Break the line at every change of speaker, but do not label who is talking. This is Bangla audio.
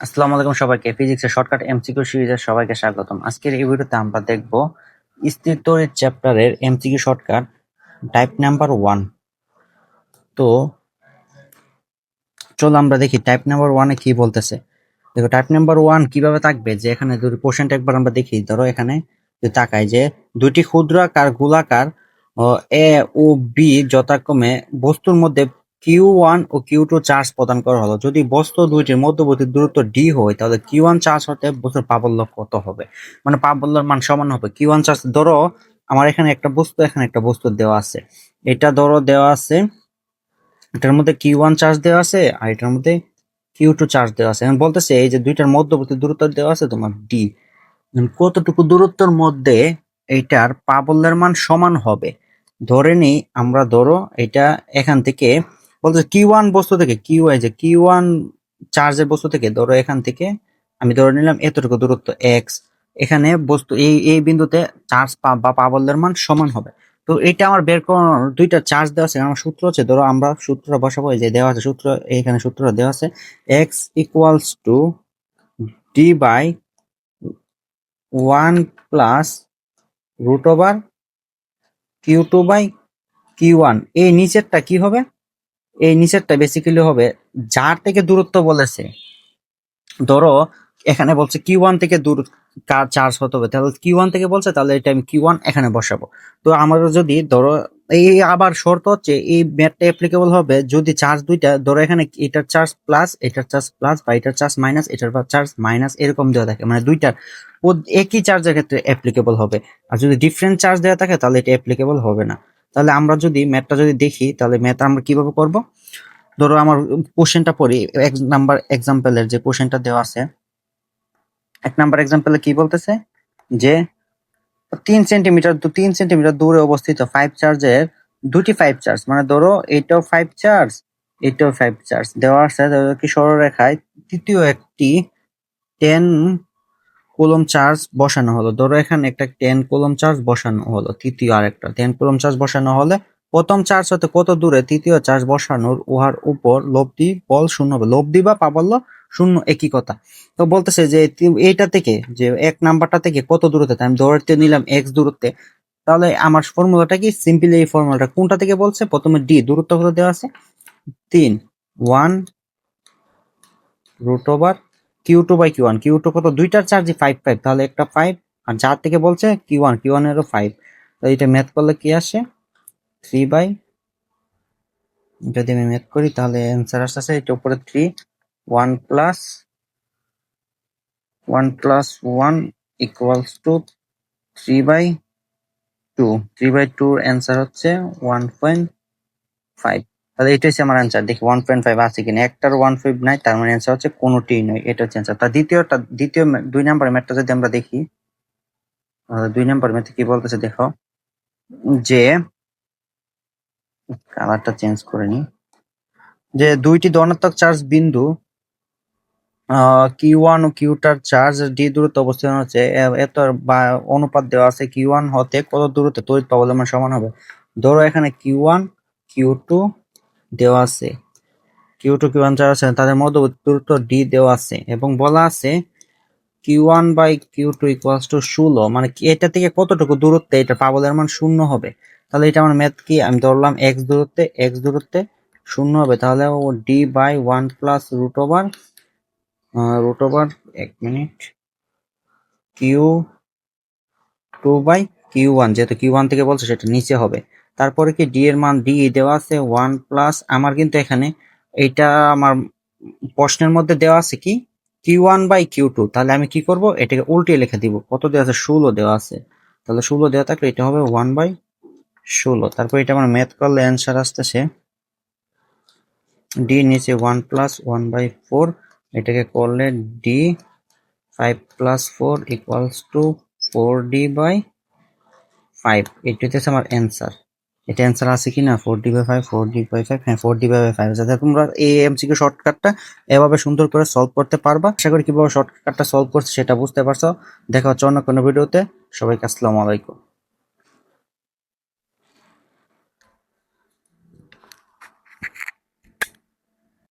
আসসালামু আলাইকুম সবাইকে। ফিজিক্সের শর্টকাট এমসিকিউ সিরিজের সবাইকে স্বাগতম। আজকের এই ভিডিওতে আমরা দেখব স্থির তড়িৎ চ্যাপ্টারের MCQ shortcut type number one তো চলো আমরা দেখি টাইপ নাম্বার ওয়ানে কি বলতেছে। দেখো টাইপ নাম্বার ওয়ান কীভাবে থাকবে? যে এখানে দুটি কোশ্চেনটা একবার আমরা দেখি। ধরো এখানে তাকাই যে দুটি ক্ষুদ্রাকার, গোলাকার এ ও বি যথাক্রমে বস্তুর মধ্যে কিউ ওয়ান ও কিউ টু চার্জ প্রদান করা হলো। যদি বস্তু দুইটির মধ্যবর্তী দূরত্ব ডি হয়, তাহলে কিউ ওয়ান চার্জ হতে বস্তুর প্রাবল্য কত হবে? মানে প্রাবল্যের মান সমান হবে। কিউ ওয়ান চার্জ ধরো, আমার এখানে একটা বস্তু, এখানে একটা বস্তু দেওয়া আছে। এটা ধরো দেওয়া আছে, এটার মধ্যে কিউ ওয়ান চার্জ দেওয়া আছে, আর এটার মধ্যে কিউ টু চার্জ দেওয়া আছে। বলতেছে, এই যে দুইটার মধ্যবর্তী দূরত্ব দেওয়া আছে, তোমার ডি কতটুকু দূরত্বের মধ্যে এইটার প্রাবল্যের মান সমান হবে? ধরে নিই, আমরা ধরো, এটা এখান থেকে বলতে কি ওয়ান বস্তু থেকে কি ওয়াই যে কি ওয়ান চার্জের বস্তু থেকে ধরো এখান থেকে আমি ধরে নিলাম এতটুকু দূরত্ব এক্স এখানে বস্তু এই এই বিন্দুতে চার্জ পা, বা প্রাবল্যের মান সমান হবে। তো এটা আমার বের করানোর দুইটা চার্জ দেওয়া আছে। আমার সূত্র আছে ধরো আমরা সূত্র বসাবো যে দেওয়া আছে সূত্র এখানে সূত্র দেওয়া আছে x equals to d by one plus root over q two by q one এই নিচেরটা কি হবে? এই নিচেরটা বেসিক্যালি হবে, যার থেকে দূরত্ব বলেছে, ধরো এখানে বলছে কিউ ওয়ান থেকে দূর কার চার্জ হতে হবে? তাহলে কিউ ওয়ান থেকে বলছে, তাহলে এটা আমি কিউ ওয়ান এখানে বসাবো। তো আমরা যদি ধরো, এই আবার শর্ত হচ্ছে, এই ম্যাথটা অ্যাপ্লিকেবল হবে যদি চার্জ দুইটা, ধরো এখানে এটার চার্জ প্লাস এটার চার্জ প্লাস বা এটার চার্জ মাইনাস এটার চার্জ মাইনাস এরকম দেওয়া থাকে। মানে দুইটার ও একই চার্জের ক্ষেত্রে অ্যাপ্লিকেবল হবে। আর যদি ডিফারেন্ট চার্জ দেওয়া থাকে, তাহলে এটা অ্যাপ্লিকেবল হবে না। তাহলে আমরা যদি ম্যাথটা যদি দেখি, তাহলে ম্যাথ আমরা কীভাবে করব? ধরো আমার কোশ্চেনটা পড়ি, এক নাম্বার এক্সাম্পলের যে কোশ্চেনটা দেওয়া আছে। এক নাম্বার এক্সাম্পলে কি বলতেছে? যে তিন সেন্টিমিটার তিন সেন্টিমিটার দূরে অবস্থিত ফাইভ চার্জের দুটি ফাইভ চার্জ মানে ধরো এইটাও ফাইভ চার্জ এটাও ফাইভ চার্জ দেওয়া আছে কি সরলরেখায় তৃতীয় একটি টেন কোলম চার্জ বসানো হলো। ধরো এখানে একটা টেন কোলম চার্জ বসানো হলো, তৃতীয় আরেকটা। টেন কোলম চার্জ বসানো হলে প্রথম চার্জ হতে কত দূরে? তৃতীয় চার্জ বসানোর উহার উপর লব্ধি বল শূন্য হবে। লব্ধি বা পাবল্য শূন্য একই কথা। তো বলতেছে যে এইটা থেকে, যে এক নাম্বারটা থেকে কত দূরত্বে? আমি ধরতে নিলাম এক্স দূরত্বে। তাহলে আমার ফর্মুলাটা কি? সিম্পলি এই ফর্মুলাটা। কোনটা থেকে বলছে? প্রথমে ডি দূরত্ব কত দেওয়া আছে। তিন one root over q two by q one q two কত? দুইটার চার্জই ফাইভ ফাইভ তাহলে একটা ফাইভ আর যার থেকে বলছে কিউ ওয়ান কিউ ওয়ানেরও ফাইভ তো এটা ম্যাথ করলে কি আসে? থ্রি বাই যদি আমি ম্যাথ করি, তাহলে অ্যান্সার আসতেছে এটা উপরে three one plus one plus one equals to three by two three by tour answer হচ্ছে ওয়ান পয়েন্ট ফাইভ তাহলে এটা হচ্ছে আমার অ্যান্সার দেখি ওয়ান পয়েন্ট ফাইভ আছে কিনা। একটার ওয়ান ফাইভ নাই, তার মানে অ্যান্সার হচ্ছে কোনোটিই নয়। এটা হচ্ছে অ্যান্সার তার দ্বিতীয়টা, দ্বিতীয় দুই নাম্বার ম্যাথটা যদি আমরা দেখি দুই নাম্বার ম্যাথে কি বলতেছে দেখো, যে কালারটা চেঞ্জ করে নি, যে দুইটি ধনাত্মক চার্জ বিন্দু কিউ ওয়ান ও কিউটার চার্জ ডি দূরত্ব অবস্থান হচ্ছে এত বা, অনুপাত দেওয়া আছে কিউ ওয়ান হতে কত দূরত্বে? তড়িৎ প্রবলেমের সমান হবে। ধরো এখানে কিউ ওয়ান কিউ টু দেওয়া আছে। Q two q one charge আছে তাদের মধ্যবর্তী দূরত্ব ডি দেওয়া আছে এবং বলা আছে q one by q two equals to ষোলো। মানে এটা থেকে কতটুকু দূরত্বে এটা পাবলের মান শূন্য হবে? তাহলে এটা আমার ম্যাথ কি? আমি ধরলাম এক্স দূরত্বে এক্স দূরত্বে শূন্য হবে। তাহলে d by one plus root over root over এক minute q two by q one যেহেতু কিউ ওয়ান থেকে বলছে, সেটা নিচে হবে। তারপরে কি ডি এর মান ডি দেওয়া আছে ওয়ান প্লাস আমার কিন্তু এখানে এটা আমার প্রশ্নের মধ্যে দেওয়া আছে কি? Q one by q two তাহলে আমি কি করব? এটাকে উল্টে লিখে দিব। কত দেওয়া আছে? ষোলো দেওয়া আছে। তাহলে ষোলো দেওয়া থাকলে এটা হবে ওয়ান বাই ষোলো। তারপর এটা আমার ম্যাথ করলে অ্যান্সার আসতেছে। ডি নিচে one plus one by four এটাকে করলে d five plus four equals to four d by five এটা হচ্ছে আমার অ্যান্সার এটা অ্যান্সার আছে কি না four d by five four d by five হ্যাঁ ফোর ডি বাই ফাইভ যাতে তোমরা এই এমসিকিউ শর্টকাটটা এভাবে সুন্দর করে সলভ করতে পারবা। আশা করি কীভাবে শর্টকাটটা সলভ করছে সেটা বুঝতে পারছ। দেখা হচ্ছে অন্য কোনো ভিডিওতে সবাইকে আসসালামু আলাইকুম।